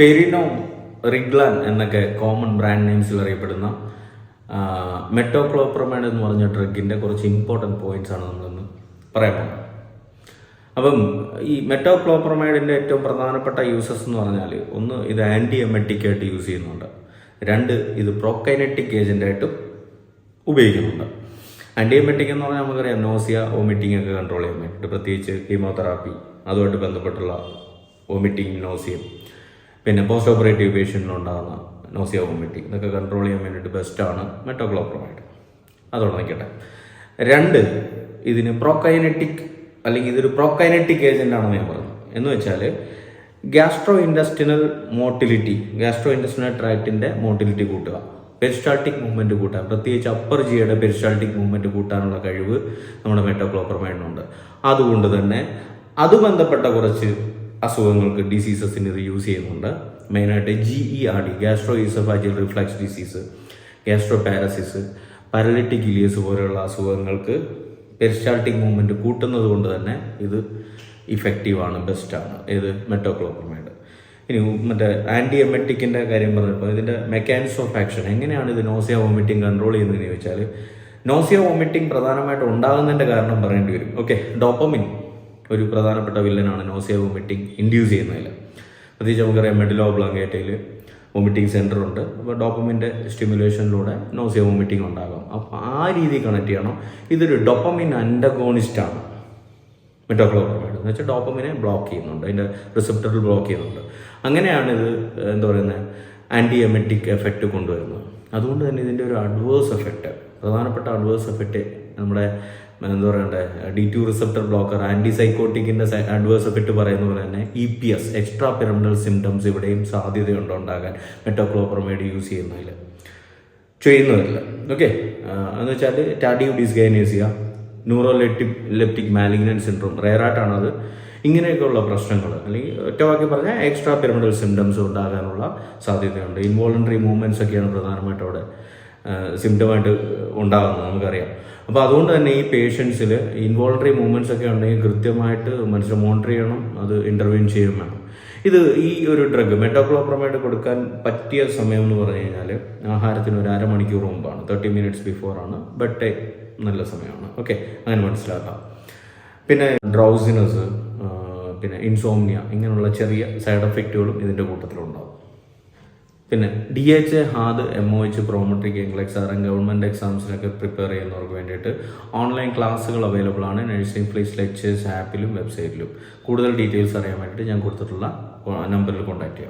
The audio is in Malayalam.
പെരിനോ റിഗ്ലാൻ എന്നൊക്കെ കോമൺ ബ്രാൻഡ് നെയിംസിൽ അറിയപ്പെടുന്ന മെറ്റോക്ലോപ്രമൈഡ് എന്ന് പറഞ്ഞ ഡ്രഗിന്റെ കുറച്ച് ഇമ്പോർട്ടന്റ് പോയിന്റ്സ് ആണ് നമ്മളിന്ന് പറയാൻ പോകുന്നത്. അപ്പം ഈ മെറ്റോക്ലോപ്രമൈഡിന്റെ ഏറ്റവും പ്രധാനപ്പെട്ട യൂസസ് എന്ന് പറഞ്ഞാൽ ഒന്ന് ഇത് ആന്റി എമെറ്റിക് ആയിട്ട് യൂസ് ചെയ്യുന്നുണ്ട്. രണ്ട് ഇത് പ്രോക്കൈനറ്റിക് ഏജന്റായിട്ടും ഉപയോഗിക്കുന്നുണ്ട്. ആന്റി എമെറ്റിക് എന്ന് പറഞ്ഞാൽ നമുക്കറിയാം നോസിയ വോമിറ്റിംഗ് ഒക്കെ കൺട്രോൾ ചെയ്യാൻ വേണ്ടിയിട്ട് പ്രത്യേകിച്ച് കീമോതെറാപ്പി അതുമായിട്ട് ബന്ധപ്പെട്ടുള്ള വോമിറ്റിംഗ് നോസിയം പിന്നെ പോസ്റ്റ് ഓപ്പറേറ്റീവ് പേഷ്യന്റിലുണ്ടാകുന്ന നോസിയ കോമിറ്റി ഇതൊക്കെ കൺട്രോൾ ചെയ്യാൻ വേണ്ടിയിട്ട് ബെസ്റ്റാണ് മെറ്റോക്ലോപ്രമൈഡ് അതോടെ നിൽക്കട്ടെ. രണ്ട് ഇതിന് പ്രോക്കൈനറ്റിക് അല്ലെങ്കിൽ ഇതൊരു പ്രോക്കൈനറ്റിക് ഏജന്റ് ആണെന്ന് ഞാൻ പറഞ്ഞു. എന്ന് വെച്ചാൽ gastro intestinal motility gastro intestinal ട്രാക്റ്റിന്റെ motility കൂട്ടുക. പെരിസ്റ്റാൾട്ടിക് മൂവ്മെന്റ് കൂട്ടുക. പ്രത്യേകിച്ച് അപ്പർ ജിയുടെ പെരിസ്റ്റാൾട്ടിക് മൂവ്മെന്റ് കൂട്ടാനുള്ള കഴിവ് നമ്മുടെ മെറ്റോക്ലോപ്രമൈഡിനുണ്ട് അതുകൊണ്ട് തന്നെ അത് ബന്ധപ്പെട്ട കുറച്ച് അസുഖങ്ങൾക്ക് ഡിസീസസിന് ഇത് യൂസ് ചെയ്യുന്നുണ്ട്. മെയിനായിട്ട് G E R D gastro oesophageal reflux disease gastroparesis paralytic ileus പോലെയുള്ള അസുഖങ്ങൾക്ക് പെരിസ്റ്റാൾട്ടിക് മൂവ്മെന്റ് കൂട്ടുന്നത് കൊണ്ട് തന്നെ ഇത് ഇഫക്റ്റീവാണ് ബെസ്റ്റാണ് ഏത് മെറ്റോക്ലോപ്രമൈഡ് ഇനി മറ്റേ ആന്റി എമെറ്റിക്കിന്റെ കാര്യം പറഞ്ഞപ്പോൾ ഇതിന്റെ മെക്കാനിസം ഓഫ് ആക്ഷൻ എങ്ങനെയാണ് ഇത് നോസിയ വോമിറ്റിംഗ് കൺട്രോൾ ചെയ്യുന്നതെന്ന് ചോദിച്ചാൽ നോസിയ വോമിറ്റിംഗ് പ്രധാനമായിട്ട് ഉണ്ടാകുന്നതിന്റെ കാരണം പറയേണ്ടി വരും. ഓക്കെ ഡോപ്പമിൻ ഒരു പ്രധാനപ്പെട്ട വില്ലനാണ് നോസിയ വോമിറ്റിംഗ് ഇൻഡ്യൂസ് ചെയ്യുന്നതിൽ. പ്രത്യേകിച്ച് നമുക്കറിയാം മെഡിലോ ബ്ലാങ്കേറ്റയിൽ വോമിറ്റിംഗ് സെന്റർ ഉണ്ട് അപ്പോൾ ഡോപ്പമിന്റെ സ്റ്റിമുലേഷനിലൂടെ നോസിയ വോമിറ്റിംഗ് ഉണ്ടാകാം. അപ്പോൾ ആ രീതി കണക്ട് ചെയ്യണം. ഇതൊരു ഡോപ്പമിൻ അൻഡഗോണിസ്റ്റ് ആണ് മെറ്റോക്ലോപ്രമൈഡ് എന്ന് വെച്ചാൽ ഡോപ്പമിനെ ബ്ലോക്ക് ചെയ്യുന്നുണ്ട്. അതിന്റെ റിസപ്റ്ററിൽ ബ്ലോക്ക് ചെയ്യുന്നുണ്ട്. അങ്ങനെയാണ് ഇത് എന്താ പറയുന്നത് ആന്റി എമെറ്റിക് എഫക്റ്റ് കൊണ്ടുവരുന്നത്. അതുകൊണ്ട് തന്നെ ഇതിന്റെ ഒരു അഡ്വേഴ്സ് എഫക്റ്റ് പ്രധാനപ്പെട്ട അഡ്വേഴ്സ് എഫക്റ്റ് നമ്മുടെ എന്താ പറയണ്ടേ? D two receptor blocker anti സൈക്കോട്ടിക്കിന്റെ adverse effect പറയുന്ന പോലെ തന്നെ E P S extra pyramidal symptoms ഇവിടെയും സാധ്യതയുണ്ട് ഉണ്ടാകാൻ. മെറ്റോക്ലോപ്രമേഡ് യൂസ് ചെയ്യുന്നതിൽ ചെയ്യുന്നതല്ല ഓക്കെ എന്ന് വെച്ചാൽ Tadeo dyskinesia neuroleptic leptic malignant syndrome റെയറായിട്ടാണത് ഇങ്ങനെയൊക്കെയുള്ള പ്രശ്നങ്ങൾ അല്ലെങ്കിൽ ഒറ്റവാക്കി പറഞ്ഞാൽ എക്സ്ട്രാ പിരമിഡൽ സിംറ്റംസ് ഉണ്ടാകാനുള്ള സാധ്യതയുണ്ട്. ഇൻവോളണ്ടറി മൂവ്മെന്റ്സ് ഒക്കെയാണ് പ്രധാനമായിട്ടും അവിടെ സിംറ്റമായിട്ട് ഉണ്ടാകുന്നത് നമുക്കറിയാം. അപ്പോൾ അതുകൊണ്ട് തന്നെ ഈ പേഷ്യൻസിൽ ഇൻവോൾട്ടറി മൂവ്മെന്റ്സ് ഒക്കെ ഉണ്ടെങ്കിൽ കൃത്യമായിട്ട് മനുഷ്യർ മോണിറ്റർ ചെയ്യണം അത് ഇന്റർവ്യൂ ചെയ്യും വേണം. ഇത് ഈ ഒരു ഡ്രഗ് മെറ്റോക്ലോപ്രമൈഡ് കൊടുക്കാൻ പറ്റിയ സമയം എന്ന് പറഞ്ഞു കഴിഞ്ഞാൽ ആഹാരത്തിന് ഒരു അരമണിക്കൂർ മുമ്പാണ്. തേർട്ടി മിനിറ്റ്സ് ബിഫോർ ആണ്. ബട്ട് നല്ല സമയമാണ്. ഓക്കെ അങ്ങനെ മനസ്സിലാക്കാം. പിന്നെ ഡ്രൗസിനസ് പിന്നെ ഇൻസോമിയ ഇങ്ങനെയുള്ള ചെറിയ സൈഡ് എഫക്റ്റുകളും ഇതിന്റെ കൂട്ടത്തിലുണ്ടാവും. പിന്നെ D H HAAD M O H prometric English or government എക്സാംസിനൊക്കെ prepare ചെയ്യുന്നവർക്ക് വേണ്ടിയിട്ട് ഓൺലൈൻ ക്ലാസ്സുകൾ അവൈലബിൾ ആണ്. നഴ്സിംഗ് പ്ലേസ് ലെക്ചേഴ്സ് ആപ്പിലും വെബ്സൈറ്റിലും കൂടുതൽ ഡീറ്റെയിൽസ് അറിയാൻ വേണ്ടിയിട്ട് ഞാൻ കൊടുത്തിട്ടുള്ള നമ്പറിൽ കോൺടാക്ട് ചെയ്യാം.